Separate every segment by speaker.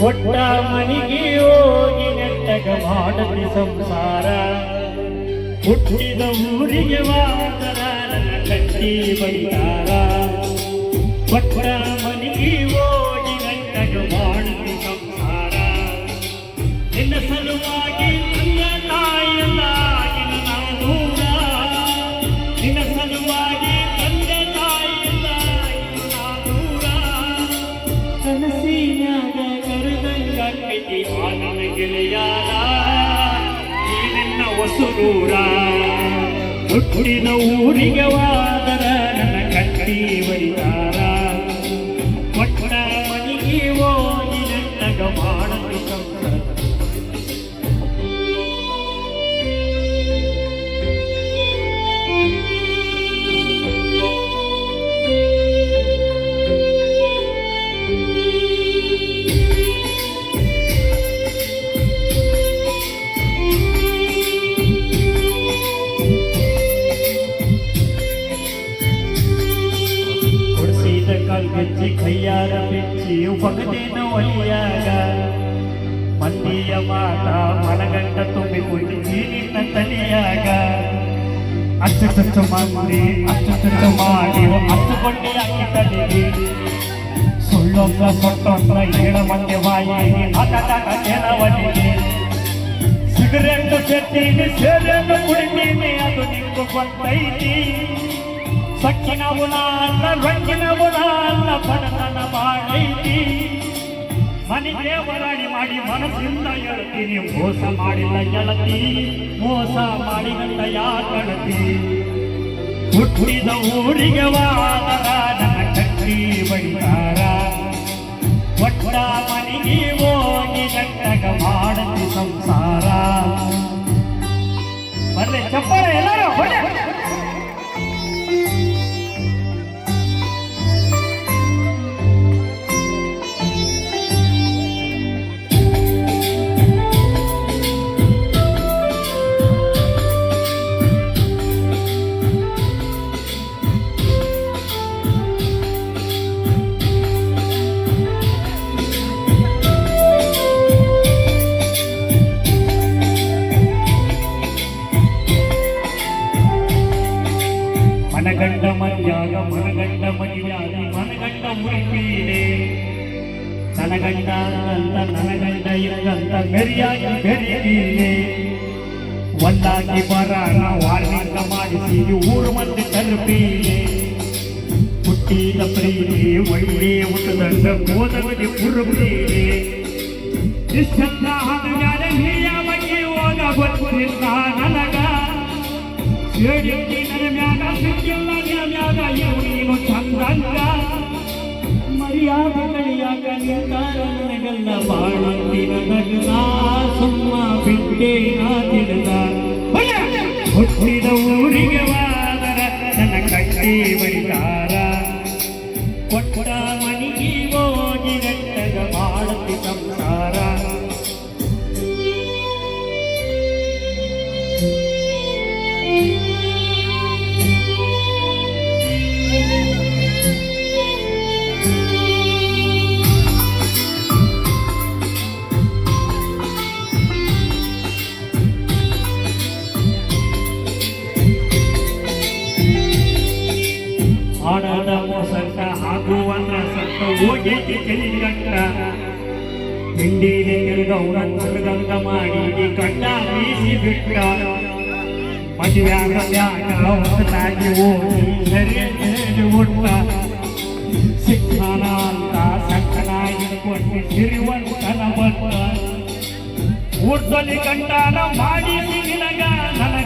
Speaker 1: ಕೊಟ್ಟ ಮನಿಗೆ ಹೋಗಿ ನೆಟ್ಟಗ ಮಾಡಲಿ ಸಂಸಾರ. ಹುಟ್ಟಿದ ಊರಿಗೆ ವಾದರ ನನ್ನ ಕಟ್ಟಿ ಬೈತಾರ. ಕೊಟ್ಟ ಮನಿಗೆ ಹೋಗಿ ನೆಟ್ಟಗ ಮಾಡಲಿ ಸಂಸಾರ. ನಿನ್ನ ಸಲುವಾಗಿ ನನ್ನ ತಾಯಿಯಲ್ಲ ನಾನು ನಿನ್ನ ಸಲುವಾಗಿ ಗೆಳೆಯಾರ ಈ ನಿನ್ನ ಹೊಸೂರ. ಹುಟ್ಟಿನ ಊರಿಗೆ ವಾದರ ನನ್ನ ಕಟ್ಟಿ ಬರಿತಾರ ಕೊಟ್ಟ ಮನಿಗೆ ಹೋಗಿ ನನ್ನ ಮಾಡಲು ಕಲ್ಗೆಚ್ಚಿ ಕೈಯಾರ ಬೆಚ್ಚಿ ಒಗದೇನ ಒಲಿಯಾಗ. ಮಂದಿಯ ಮಾತ ಮನಗಂಡ ಕೊಟ್ಟು ನಿನ್ನ ತಲೆಯಾಗ. ಅಚ್ಚು ಚುಚ್ಚು ಮಾಡಿ ಅಚ್ಚು ಸುತ್ತ ಮಾಡಿ ಅಚ್ಚು ಕೊಂಡಿ ಹಾಕಿ ತಲೆಗೆ ಸುಳ್ಳೊಂದ ಸೊಟ್ಟೊಂದ ಏಳ ಮಂದಿ ಬಾಯಿಗೆ ಅಟಟ ಕೆಲವನಿಗೆ ಸಿಗರೆಟ್ ಚೆತ್ತೀನಿ ಸೇರೆ ಕುಡಿತೀನಿ, ಅದು ನಿಮ್ಗೆ ಗೊತ್ತೈತಿ ಸಕ್ಕಿನ ಉಣ ಅಲ್ಲ ರೊಕ್ಕಿನ ಉಣ ಅಲ್ಲ ಬಡತನ ಮಾಡೈತಿ ಮನೆಗೆ ವರಾಣಿ ಮಾಡಿ ಮನಸ್ಸಿಂದ ಹೇಳ್ತೀನಿ ಮೋಸ ಮಾಡಿಲ್ಲ ಗೆಳತಿ ಮೋಸ ಮಾಡಿದಂತ ಯಾಕಳತಿ ಹುಟ್ಟಿದ ಊರಿಗೆ ವಾದರ ನನ್ನ ಕಟ್ಟಿ ಬಡಿತಾರ ಒಟ್ಟ ಮನೆಗೆ ಹೋಗಿ ನೆಟ್ಟಗ ಮಾಡತಿ ಸಂಸಾರ ಬರ್ಲಿ ಚಪ್ಪಾಳೆ ಎಲ್ಲರೂ ಹೊಡೆ ಮನಗಂಡ ಮರ್ಯಾಗ ಮನಗಂಡ ಮರ್ಯಾದಿ ಮನಗಂಡ ಮುರಿಪೀಡೆ ನನಗಂಡ ಅಂತ ನನಗಂಡ ಇಲ್ಲಂತ ಮೆರಿಯಾಗಿ ಬೆರೀನೆ ಒಂದಾಗಿ ಬರಾನ ವಾರ್ನಿಂಗ ಮಾಡಿಸಿ ಊರು ಮಂದಿ ತಲುಪೀನೆ ಹುಟ್ಟಿದ ಪ್ರೀತಿ ಒಳ್ಳೆ ಊಟದಂಗ ಗೋದವದಿ ಪುರುಪೀನೆ ಇಷ್ಟೆಲ್ಲ ಆದ ಮ್ಯಾಲೆ ಹಿರಿಯ ಬಗ್ಗೆ ಹೋಗ ಗೊತ್ತಿಲ್ಲ ನನಗ ಹೇಳಿದ್ದಿ ಸುಮ್ಮ ಬಿಟ್ಟೆ ನಾ ತಿಳಿದ ಹುಟ್ಟಿದ ಊರಿಗೆ ವಾದರ ನನ್ನ ಕಟ್ಟಿ ಆಡದ ಮೋಸಕ್ಕ ಆಗುವನ್ನ ಸತ್ತ ಹೋಗೈತಿ ಹಿಂಡಿ ಹಿಂಡಿದೆ ತಿರುಗೌರ ತಿರುಗಂಗ ಮಾಡಿ ಕಟ್ಟ ಬೀಸಿ ಬಿಟ್ಟ. ಮದುವ್ಯಾಗ ಹೊಸದಾಗಿ ಹೋಗಿ ಸರಿಯಲ್ಲಿ ಉಟ್ಟ ಶಿಕ್ಷಣ ಅಂತ ಕೊಟ್ಟು ಸಿರಿವಂತನ ಬಂದ. ಊರ್ಧ್ವನಿ ಗಂಡನ ಮಾಡಿ ನಿನಗ ನನ್ನ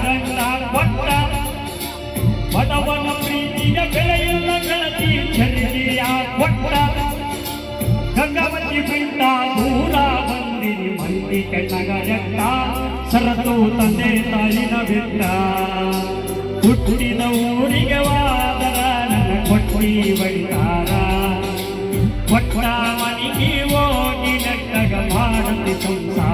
Speaker 1: ಬಂದಿನಿ ಕಣ್ಣಗ ಎಟ್ಟ ಸರತು ತಂದೆ ತಾಯಿನ ಬಿಟ್ಟ ಹುಟ್ಟಿದ ಊರಿಗೆ ವಾದರ ನನ್ನ ಕೊಟ್ಟಿ ಬಡಿತಾರ. ಕೊಟ್ಟ ಮನಿಗೆ ಹೋಗಿ ನಟ್ಟಗ ಮಾಡತಿ ಸಂಸಾರ.